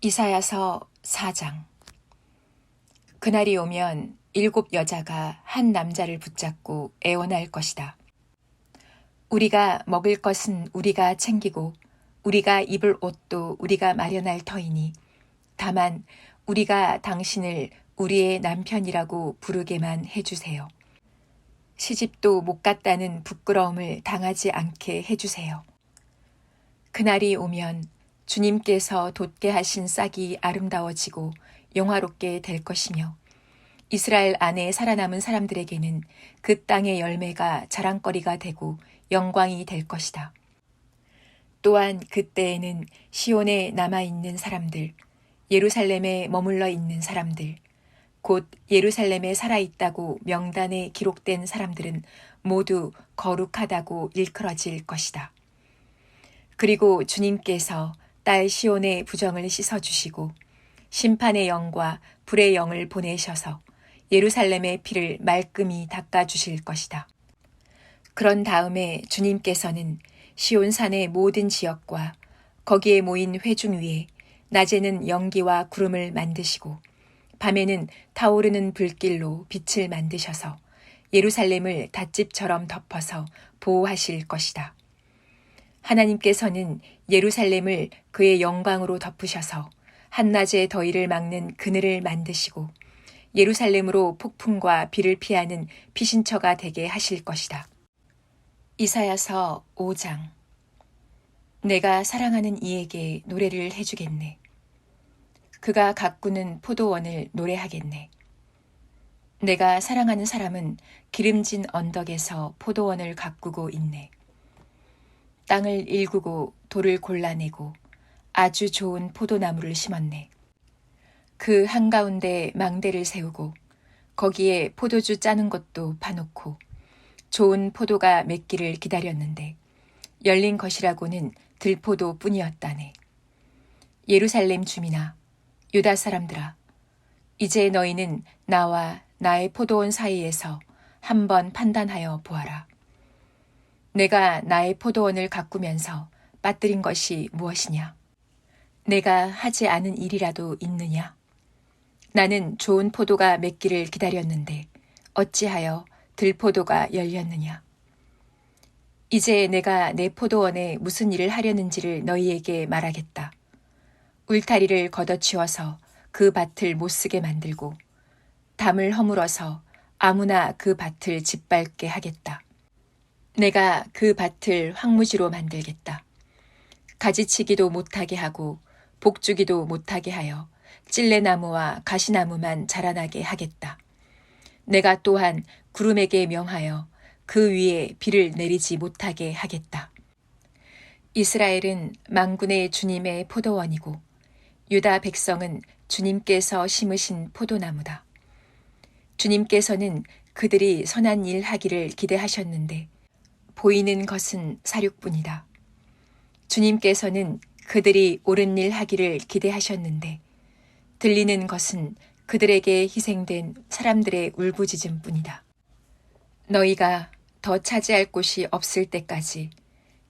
이사야서 4장 그날이 오면 일곱 여자가 한 남자를 붙잡고 애원할 것이다. 우리가 먹을 것은 우리가 챙기고 우리가 입을 옷도 우리가 마련할 터이니 다만 우리가 당신을 우리의 남편이라고 부르게만 해주세요. 시집도 못 갔다는 부끄러움을 당하지 않게 해주세요. 그날이 오면 주님께서 돋게 하신 싹이 아름다워지고 영화롭게 될 것이며 이스라엘 안에 살아남은 사람들에게는 그 땅의 열매가 자랑거리가 되고 영광이 될 것이다. 또한 그때에는 시온에 남아있는 사람들, 예루살렘에 머물러 있는 사람들, 곧 예루살렘에 살아있다고 명단에 기록된 사람들은 모두 거룩하다고 일컬어질 것이다. 그리고 주님께서 딸 시온의 부정을 씻어주시고 심판의 영과 불의 영을 보내셔서 예루살렘의 피를 말끔히 닦아주실 것이다. 그런 다음에 주님께서는 시온산의 모든 지역과 거기에 모인 회중 위에 낮에는 연기와 구름을 만드시고 밤에는 타오르는 불길로 빛을 만드셔서 예루살렘을 닷집처럼 덮어서 보호하실 것이다. 하나님께서는 예루살렘을 그의 영광으로 덮으셔서 한낮의 더위를 막는 그늘을 만드시고 예루살렘으로 폭풍과 비를 피하는 피신처가 되게 하실 것이다. 이사야서 5장 내가 사랑하는 이에게 노래를 해주겠네. 그가 가꾸는 포도원을 노래하겠네. 내가 사랑하는 사람은 기름진 언덕에서 포도원을 가꾸고 있네. 땅을 일구고 돌을 골라내고 아주 좋은 포도나무를 심었네. 그 한가운데 망대를 세우고 거기에 포도주 짜는 것도 파놓고 좋은 포도가 맺기를 기다렸는데 열린 것이라고는 들포도 뿐이었다네. 예루살렘 주민아, 유다 사람들아, 이제 너희는 나와 나의 포도원 사이에서 한번 판단하여 보아라. 내가 나의 포도원을 가꾸면서 빠뜨린 것이 무엇이냐? 내가 하지 않은 일이라도 있느냐? 나는 좋은 포도가 맺기를 기다렸는데 어찌하여 들포도가 열렸느냐? 이제 내가 내 포도원에 무슨 일을 하려는지를 너희에게 말하겠다. 울타리를 걷어치워서 그 밭을 못쓰게 만들고 담을 허물어서 아무나 그 밭을 짓밟게 하겠다. 내가 그 밭을 황무지로 만들겠다. 가지치기도 못하게 하고 복주기도 못하게 하여 찔레나무와 가시나무만 자라나게 하겠다. 내가 또한 구름에게 명하여 그 위에 비를 내리지 못하게 하겠다. 이스라엘은 망군의 주님의 포도원이고 유다 백성은 주님께서 심으신 포도나무다. 주님께서는 그들이 선한 일 하기를 기대하셨는데 보이는 것은 사륙뿐이다. 주님께서는 그들이 옳은 일 하기를 기대하셨는데 들리는 것은 그들에게 희생된 사람들의 울부짖음 뿐이다. 너희가 더 차지할 곳이 없을 때까지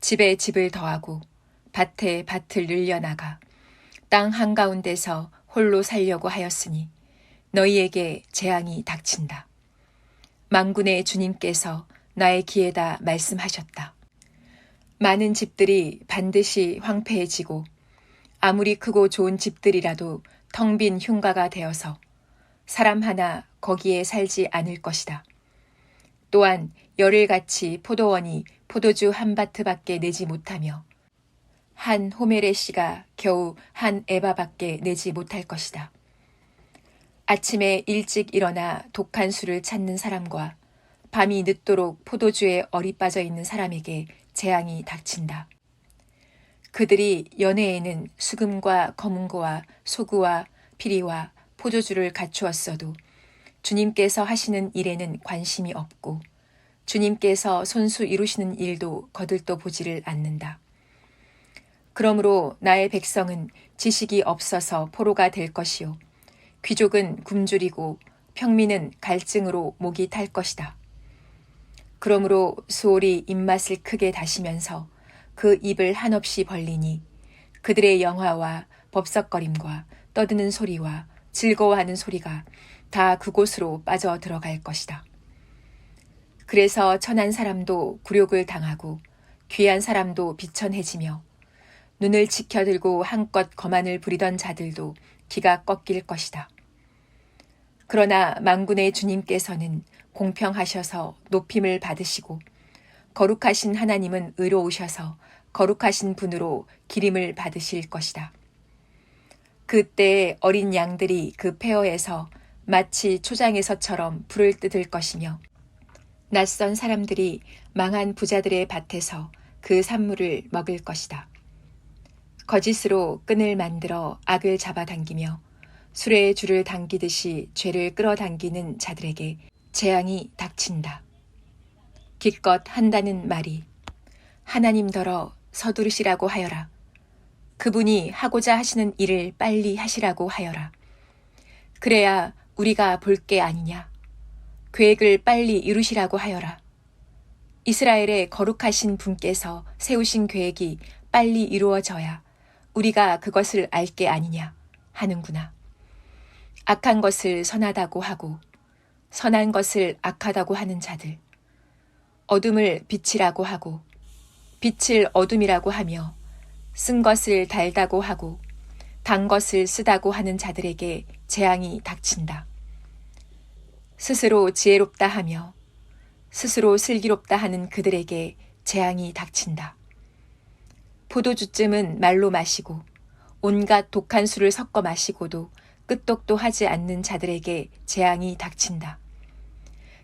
집에 집을 더하고 밭에 밭을 늘려나가 땅 한가운데서 홀로 살려고 하였으니 너희에게 재앙이 닥친다. 망군의 주님께서 나의 귀에다 말씀하셨다. 많은 집들이 반드시 황폐해지고 아무리 크고 좋은 집들이라도 텅 빈 흉가가 되어서 사람 하나 거기에 살지 않을 것이다. 또한 열흘같이 포도원이 포도주 한 바트밖에 내지 못하며 한 호메레 씨가 겨우 한 에바밖에 내지 못할 것이다. 아침에 일찍 일어나 독한 술을 찾는 사람과 밤이 늦도록 포도주에 얼이 빠져 있는 사람에게 재앙이 닥친다. 그들이 연회에는 수금과 검은고와 소구와 피리와 포도주를 갖추었어도 주님께서 하시는 일에는 관심이 없고 주님께서 손수 이루시는 일도 거들떠 보지를 않는다. 그러므로 나의 백성은 지식이 없어서 포로가 될 것이요. 귀족은 굶주리고 평민은 갈증으로 목이 탈 것이다. 그러므로 수올이 입맛을 크게 다시면서 그 입을 한없이 벌리니 그들의 영화와 법석거림과 떠드는 소리와 즐거워하는 소리가 다 그곳으로 빠져 들어갈 것이다. 그래서 천한 사람도 굴욕을 당하고 귀한 사람도 비천해지며 눈을 치켜들고 한껏 거만을 부리던 자들도 기가 꺾일 것이다. 그러나 망군의 주님께서는 공평하셔서 높임을 받으시고 거룩하신 하나님은 의로우셔서 거룩하신 분으로 기림을 받으실 것이다. 그때 어린 양들이 그 폐허에서 마치 초장에서처럼 불을 뜯을 것이며 낯선 사람들이 망한 부자들의 밭에서 그 산물을 먹을 것이다. 거짓으로 끈을 만들어 악을 잡아당기며 수레의 줄을 당기듯이 죄를 끌어당기는 자들에게 재앙이 닥친다. 기껏 한다는 말이 하나님더러 서두르시라고 하여라. 그분이 하고자 하시는 일을 빨리 하시라고 하여라. 그래야 우리가 볼 게 아니냐. 계획을 빨리 이루시라고 하여라. 이스라엘의 거룩하신 분께서 세우신 계획이 빨리 이루어져야 우리가 그것을 알 게 아니냐 하는구나. 악한 것을 선하다고 하고 선한 것을 악하다고 하는 자들. 어둠을 빛이라고 하고 빛을 어둠이라고 하며 쓴 것을 달다고 하고 단 것을 쓰다고 하는 자들에게 재앙이 닥친다. 스스로 지혜롭다 하며 스스로 슬기롭다 하는 그들에게 재앙이 닥친다. 포도주쯤은 말로 마시고 온갖 독한 술을 섞어 마시고도 끄떡도 하지 않는 자들에게 재앙이 닥친다.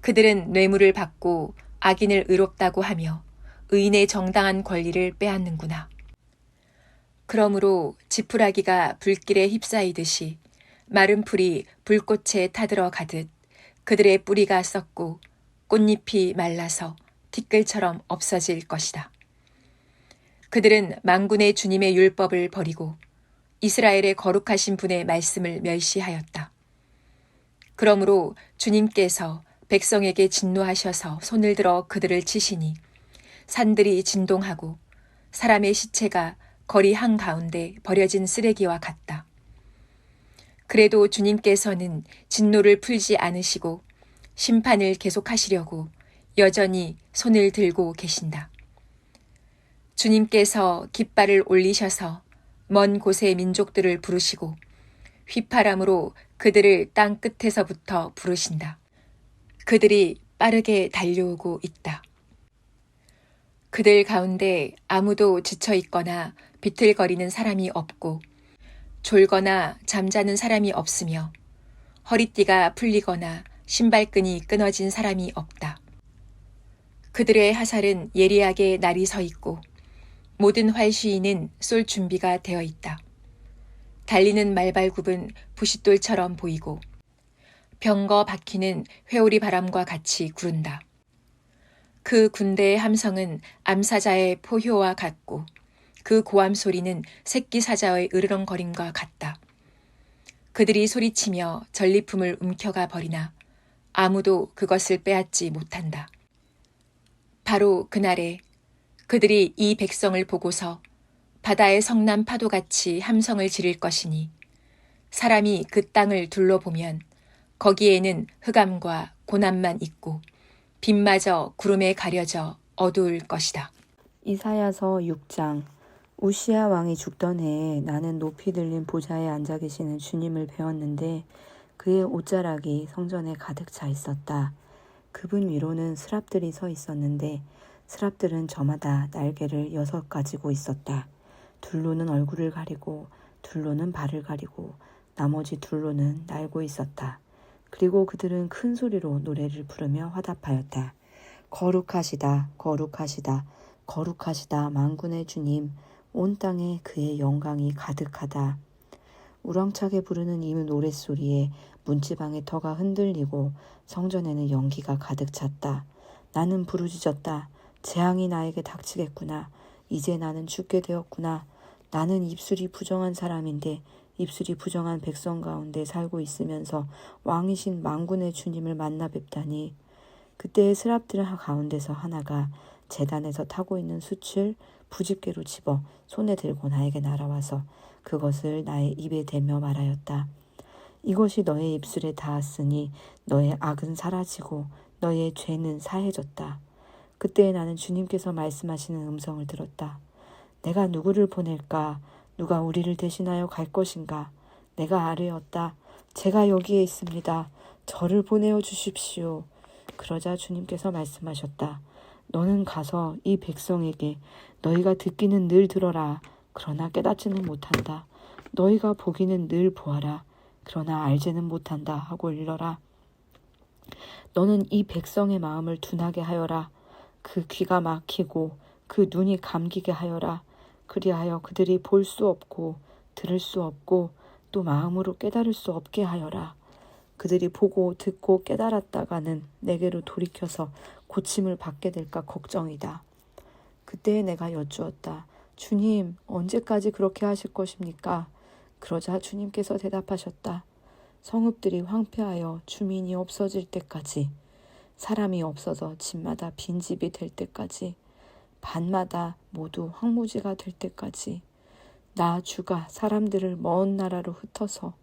그들은 뇌물을 받고 악인을 의롭다고 하며 의인의 정당한 권리를 빼앗는구나. 그러므로 지푸라기가 불길에 휩싸이듯이 마른 풀이 불꽃에 타들어 가듯 그들의 뿌리가 썩고 꽃잎이 말라서 티끌처럼 없어질 것이다. 그들은 망군의 주님의 율법을 버리고 이스라엘의 거룩하신 분의 말씀을 멸시하였다. 그러므로 주님께서 백성에게 진노하셔서 손을 들어 그들을 치시니 산들이 진동하고 사람의 시체가 거리 한가운데 버려진 쓰레기와 같다. 그래도 주님께서는 진노를 풀지 않으시고 심판을 계속하시려고 여전히 손을 들고 계신다. 주님께서 깃발을 올리셔서 먼 곳의 민족들을 부르시고 휘파람으로 그들을 땅 끝에서부터 부르신다. 그들이 빠르게 달려오고 있다. 그들 가운데 아무도 지쳐 있거나 비틀거리는 사람이 없고 졸거나 잠자는 사람이 없으며 허리띠가 풀리거나 신발끈이 끊어진 사람이 없다. 그들의 하살은 예리하게 날이 서 있고 모든 활시인은 쏠 준비가 되어 있다. 달리는 말발굽은 부싯돌처럼 보이고 병거 바퀴는 회오리 바람과 같이 구른다. 그 군대의 함성은 암사자의 포효와 같고 그 고함 소리는 새끼 사자의 으르렁거림과 같다. 그들이 소리치며 전리품을 움켜가 버리나 아무도 그것을 빼앗지 못한다. 바로 그날에 그들이 이 백성을 보고서 바다의 성남 파도같이 함성을 지를 것이니 사람이 그 땅을 둘러보면 거기에는 흑암과 고난만 있고 빛마저 구름에 가려져 어두울 것이다. 이사야서 6장 우시아 왕이 죽던 해에 나는 높이 들린 보좌에 앉아 계시는 주님을 배웠는데 그의 옷자락이 성전에 가득 차 있었다. 그분 위로는 스랍들이 서 있었는데 스랍들은 저마다 날개를 여섯 가지고 있었다. 둘로는 얼굴을 가리고 둘로는 발을 가리고 나머지 둘로는 날고 있었다. 그리고 그들은 큰 소리로 노래를 부르며 화답하였다. 거룩하시다, 거룩하시다, 거룩하시다, 만군의 주님, 온 땅에 그의 영광이 가득하다. 우렁차게 부르는 이 노랫소리에 문지방의 터가 흔들리고 성전에는 연기가 가득 찼다. 나는 부르짖었다. 재앙이 나에게 닥치겠구나. 이제 나는 죽게 되었구나. 나는 입술이 부정한 사람인데 입술이 부정한 백성 가운데 살고 있으면서 왕이신 망군의 주님을 만나 뵙다니 그때의 스랍들 가운데서 하나가 재단에서 타고 있는 숯을 부집개로 집어 손에 들고 나에게 날아와서 그것을 나의 입에 대며 말하였다. 이것이 너의 입술에 닿았으니 너의 악은 사라지고 너의 죄는 사해졌다. 그때 나는 주님께서 말씀하시는 음성을 들었다. 내가 누구를 보낼까? 누가 우리를 대신하여 갈 것인가? 내가 아뢰었다. 제가 여기에 있습니다. 저를 보내어 주십시오. 그러자 주님께서 말씀하셨다. 너는 가서 이 백성에게 너희가 듣기는 늘 들어라. 그러나 깨닫지는 못한다. 너희가 보기는 늘 보아라. 그러나 알지는 못한다 하고 일러라. 너는 이 백성의 마음을 둔하게 하여라. 그 귀가 막히고 그 눈이 감기게 하여라. 그리하여 그들이 볼 수 없고 들을 수 없고 또 마음으로 깨달을 수 없게 하여라. 그들이 보고 듣고 깨달았다가는 내게로 돌이켜서 고침을 받게 될까 걱정이다. 그때 내가 여쭈었다. 주님, 언제까지 그렇게 하실 것입니까? 그러자 주님께서 대답하셨다. 성읍들이 황폐하여 주민이 없어질 때까지, 사람이 없어서 집마다 빈집이 될 때까지, 반마다 모두 황무지가 될 때까지, 나 주가 사람들을 먼 나라로 흩어서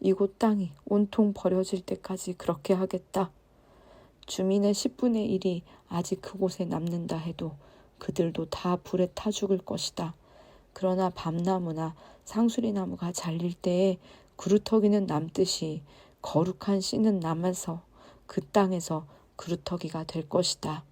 이곳 땅이 온통 버려질 때까지 그렇게 하겠다. 주민의 10분의 1이 아직 그곳에 남는다 해도 그들도 다 불에 타 죽을 것이다. 그러나 밤나무나 상수리나무가 잘릴 때에 그루터기는 남듯이 거룩한 씨는 남아서 그 땅에서 그루터기가 될 것이다.